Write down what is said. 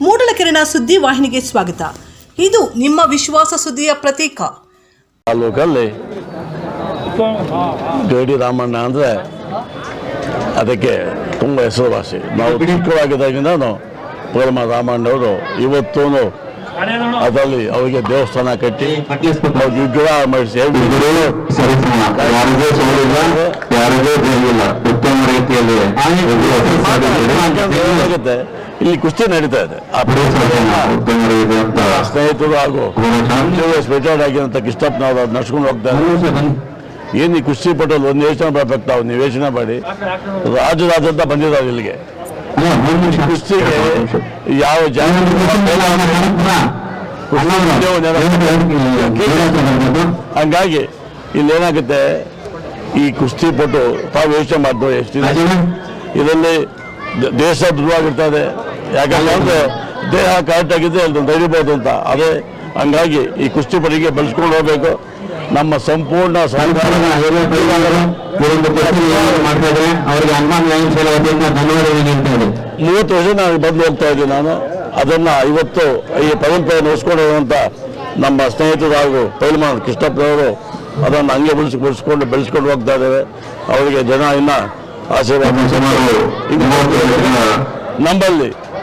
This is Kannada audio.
ಮೂಡಲಕೆರೆನ ಸುದ್ದಿ ವಾಹಿನಿಗೆ ಸ್ವಾಗತ ಇದು ನಿಮ್ಮ ವಿಶ್ವಾಸ ಸುದ್ದಿಯ ಪ್ರತೀಕ ತಾಲೂಕಲ್ಲಿ ಗಡಿ ರಾಮಣ್ಣ ಅಂದ್ರೆ ಅದಕ್ಕೆ ತುಂಬ ಹೆಸರುವಾಸಿ ನಾವು ಚಿಕ್ಕವಾಗಿದ್ದಾಗಿಂದನು ರಾಮಣ್ಣ ರಾಮಣ್ಣವರು ಇವತ್ತೂ ಅದರಲ್ಲಿ ಅವರಿಗೆ ದೇವಸ್ಥಾನ ಕಟ್ಟಿ ವಿಗ್ರಹ ಮಾಡಿಸಿ ಉತ್ತಮ ರೀತಿಯಲ್ಲಿ ಇಲ್ಲಿ ಕುಸ್ತಿ ನಡೀತಾ ಇದೆ. ಆ ಸ್ನೇಹಿತರು ಹಾಗೂ ರಿಟೈರ್ಡ್ ಆಗಿರೋಂಥ ಕಿಷ್ಟಪ್ಪನವರು ಅದು ನಡ್ಸ್ಕೊಂಡು ಹೋಗ್ತಾರೆ ಏನು ಈ ಕುಸ್ತಿ ಪಟೋಲ್ ಒಂದು ಯೋಚನೆ ಬರ್ಬೇಕು ತಾವು ನೀವು ಯೋಚನೆ ಮಾಡಿ. ರಾಜರಾಜಂತ ಬಂದಿದ್ದಾರೆ ಇಲ್ಲಿಗೆ. ಕುಸ್ತಿಗೆ ಯಾವ ಹಂಗಾಗಿ ಇಲ್ಲಿ ಏನಾಗುತ್ತೆ ಈ ಕುಸ್ತಿ ಪಟು ತಾವು ಯೋಚನೆ ಮಾಡ್ಬೋದು ಎಷ್ಟು ಇದರಲ್ಲಿ ದೇಶ ದೃಢವಾಗಿರ್ತದೆ ಯಾಕಂದ್ರೆ ಅಂದ್ರೆ ದೇಹ ಕರೆಕ್ಟ್ ಆಗಿದ್ರೆ ಅಲ್ಲಿ ನಡಿಬೋದು ಅಂತ. ಅದೇ ಹಂಗಾಗಿ ಈ ಕುಸ್ತಿ ಪಟಿಗೆ ಬೆಳೆಸ್ಕೊಂಡು ಹೋಗ್ಬೇಕು. ನಮ್ಮ ಸಂಪೂರ್ಣ ಮೂವತ್ತು ವರ್ಷ ನಾನು ಬಂದು ಹೋಗ್ತಾ ಇದ್ದೀನಿ ನಾನು. ಅದನ್ನು ಇವತ್ತು ಈ ಪರಂಪರೆ ಉಳಿಸ್ಕೊಂಡು ಹೋಗುವಂಥ ನಮ್ಮ ಸ್ನೇಹಿತರು ಹಾಗೂ ಪೈಲ್ಮಾನ್ ಕೃಷ್ಣಪ್ಪನವರು ಅದನ್ನು ಹಂಗೆ ಬೆಳೆಸಿ ಬೆಳೆಸ್ಕೊಂಡು ಬೆಳೆಸ್ಕೊಂಡು ಹೋಗ್ತಾ ಇದ್ದಾರೆ. ಅವರಿಗೆ ಜನ ಇನ್ನ ಆಶೀರ್ವಾದ ನಮ್ಮಲ್ಲಿ